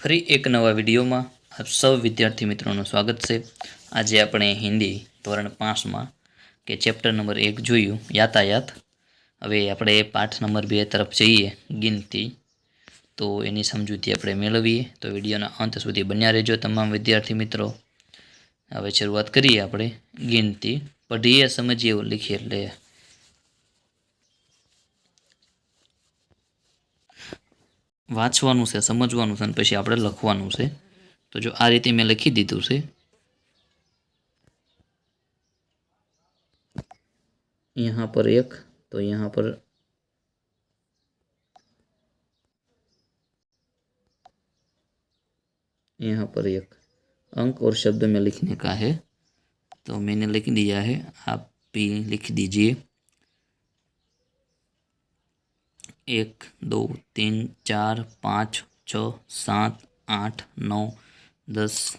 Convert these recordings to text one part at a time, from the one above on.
ફરી એક નવા વિડીયોમાં આપ સૌ વિદ્યાર્થી મિત્રોનું સ્વાગત છે. આજે આપણે હિન્દી ધોરણ પાંચમાં કે ચેપ્ટર નંબર એક જોયું, યાતાયાત. હવે આપણે પાઠ નંબર બે તરફ જઈએ, ગિનતી. તો એની સમજૂતી આપણે મેળવીએ. તો વિડીયોના અંત સુધી બન્યા રહેજો તમામ વિદ્યાર્થી મિત્રો. હવે શરૂઆત કરીએ આપણે ગિનતી. પઢીએ, સમજીએ લખીએ એટલે વાંચવાનું છે સમજવાનું છે અને પછી આપણે લખવાનું છે તો જો આ રીતે મેં લખી દીધું છે यहाँ पर एक तो यहाँ पर यहाँ पर एक अंक और शब्द में लिखने का है तो मैंने लिख दिया है आप भी लिख दीजिए एक, दो, तीन, चार, पाँच, छ, सात, आठ, नौ, दस,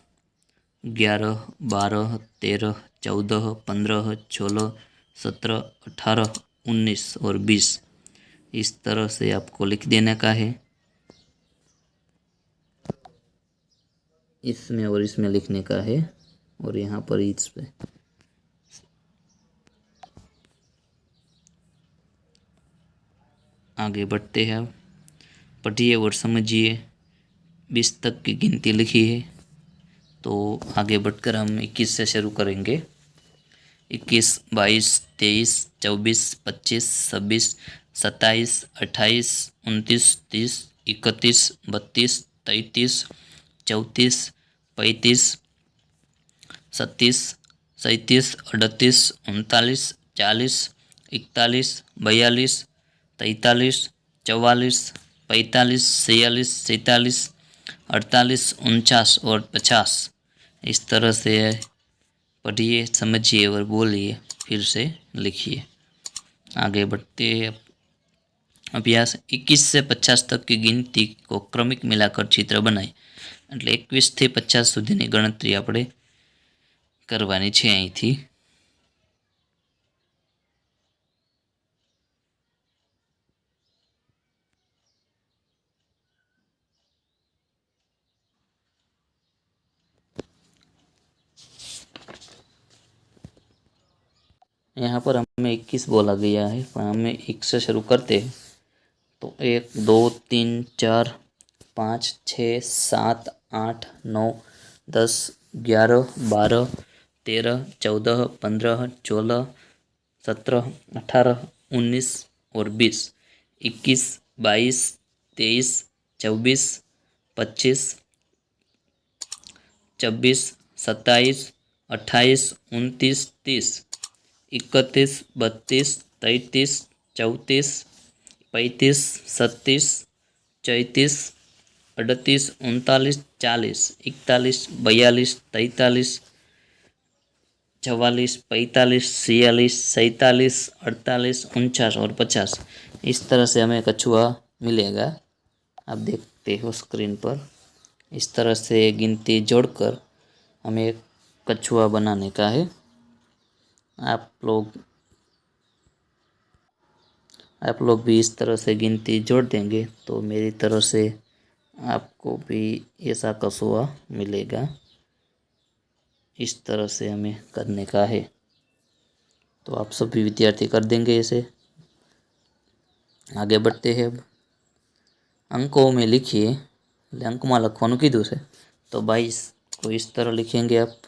ग्यारह, बारह, तेरह, चौदह, पंद्रह, सोलह, सत्रह, अठारह, उन्नीस और बीस। इस तरह से आपको लिख देने का है। इसमें और इसमें लिखने का है और यहाँ पर इस पे आगे बढ़ते हैं। अब पढ़िए और समझिए। बीस तक की गिनती लिखी है। तो आगे बढ़कर हम इक्कीस से शुरू करेंगे। इक्कीस, बाईस, तेईस, चौबीस, पच्चीस, छब्बीस, सत्ताईस, अट्ठाईस, उनतीस, तीस, इकतीस, बत्तीस, तैंतीस, चौंतीस, पैंतीस सत्तीस सैंतीस, अड़तीस, उनतालीस, चालीस, इकतालीस, बयालीस तैंतालीस चवालीस पैंतालीस छियालीस सैंतालीस अड़तालीस उनचास और पचास इस तरह से पढ़िए समझिए और बोलिए फिर से लिखिए आगे बढ़ते हैं અભ્યાસ એકવીસ से પચાસ તક की गिनती को क्रमिक मिलाकर ચિત્ર બનાય એટલે એકવીસથી પચાસ સુધીની ગણતરી આપણે કરવાની છે અહીંથી यहाँ पर हमें इक्कीस बोला गया है, पर हमें एक से शुरू करते हैं। तो एक, दो, तीन, चार, पाँच, छः, सात, आठ, नौ, दस, ग्यारह, बारह, तेरह, चौदह, पंद्रह, सोलह, सत्रह, अठारह, उन्नीस और बीस। इक्कीस, बाईस, तेईस, चौबीस, पच्चीस, छब्बीस, सत्ताईस, अट्ठाईस, उनतीस, तीस। इकतीस, बत्तीस, तैंतीस, चौंतीस, पैंतीस छत्तीस चौंतीस, अड़तीस, उनतालीस, चालीस, इकतालीस, बयालीस, तैंतालीस, चवालीस, पैंतालीस, छियालीस, सैंतालीस, अड़तालीस, उनचास और पचास। इस तरह से हमें कछुआ मिलेगा। आप देखते हो स्क्रीन पर। इस तरह से गिनती जोड़कर हमें कछुआ बनाने का है। आप लोग आप लोग भी इस तरह से गिनती जोड़ देंगे तो मेरी तरह से आपको भी ऐसा कसुआ मिलेगा। इस तरह से हमें करने का है। तो आप सभी विद्यार्थी कर देंगे ऐसे आगे बढ़ते हैं अब। अंकों में लिखिए। अंक में लखवानु की दूसरे तो बाईस को इस तरह लिखेंगे आप।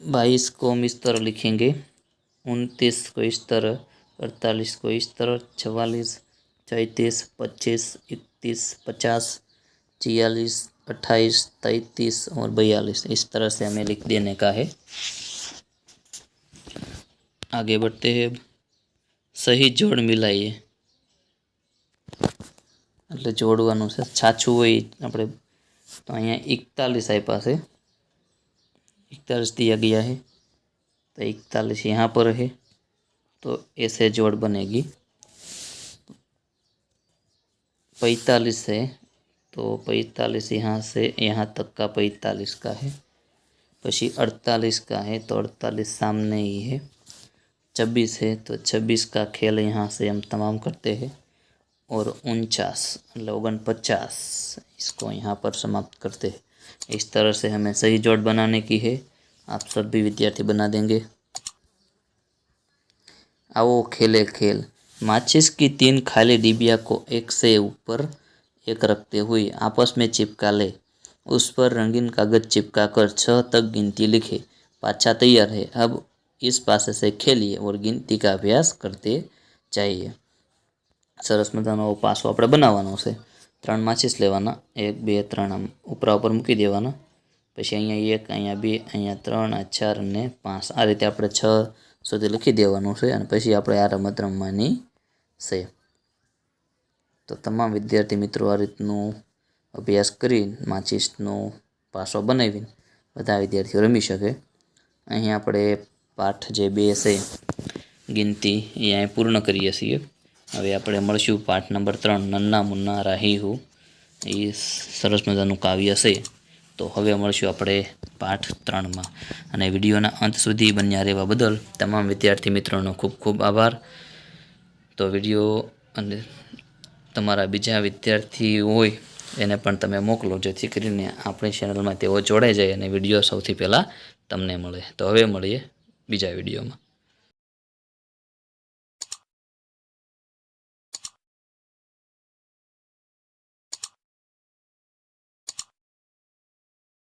बाईस को हम इस तरह लिखेंगे उनतीस को इस तरह अड़तालीस को इस तरह चवालीस चौंतीस पच्चीस इकतीस पचास छियालीस अट्ठाईस तैंतीस और बयालीस इस तरह से हमें लिख देने का है आगे बढ़ते हैं સહી જોડ મિલાઈએ એટલે જોડવાનું છે છાછું હોય આપણે તો અહીંયા એકતાલીસ આપ્યા છે इकतालीस दिया गया है। तो इकतालीस यहाँ पर है। तो ऐसे जोड़ बनेगी। पैंतालीस है। तो पैंतालीस यहाँ से यहाँ तक का पैंतालीस का है। पशी अड़तालीस का है तो अड़तालीस सामने ही है। छब्बीस है तो छब्बीस का खेल यहाँ से हम तमाम करते हैं। और उनचास मतलब पचास इसको यहाँ पर समाप्त करते हैं। इस तरह से हमें सही जोड़ बनाने की है आप सब भी विद्यार्थी बना देंगे आओ खेले खेल माचिस की तीन खाली डिबिया को एक से ऊपर एक रखते हुए आपस में चिपका ले उस पर रंगीन कागज चिपका कर छः तक गिनती लिखे पाछा तैयार है अब इस पासे से खेलिए और गिनती का अभ्यास करते जाइए સરસ મજાનો પાસો આપણે બનાવવાનો છે ત્રણ માચીસ લેવાના. એક, બે, ત્રણ આમ ઉપરા ઉપર મૂકી દેવાના. પછી અહીંયા એક, અહીંયા બે, અહીંયા ત્રણ, આ ચાર અને પાંચ. આ રીતે આપણે છ સુધી લખી દેવાનું છે અને પછી આપણે આ રમત રમવાની છે. તો તમામ વિદ્યાર્થી મિત્રો આ રીતનું અભ્યાસ કરી માચીસનો પાસો બનાવીને બધા વિદ્યાર્થીઓ રમી શકે. અહીં આપણે પાઠ જે બે છે, ગિનતી, એ અહીં પૂર્ણ કરીએ છીએ. હવે આપણે મળશું પાઠ નંબર ત્રણ, નન્ના મુન્ના રાહી હું. એ સરસ મજાનું કાવ્ય છે. તો હવે મળશું આપણે પાઠ ત્રણમાં. અને વિડીયોના અંત સુધી બન્યા રહેવા બદલ તમામ વિદ્યાર્થી મિત્રોનો ખૂબ ખૂબ આભાર. તો વીડિયો અને તમારા બીજા વિદ્યાર્થી હોય એને પણ તમે મોકલો, જેથી કરીને આપણી ચેનલમાં તેઓ જોડાઈ જાય અને વીડિયો સૌથી પહેલાં તમને મળે. તો હવે મળીએ બીજા વિડીયોમાં.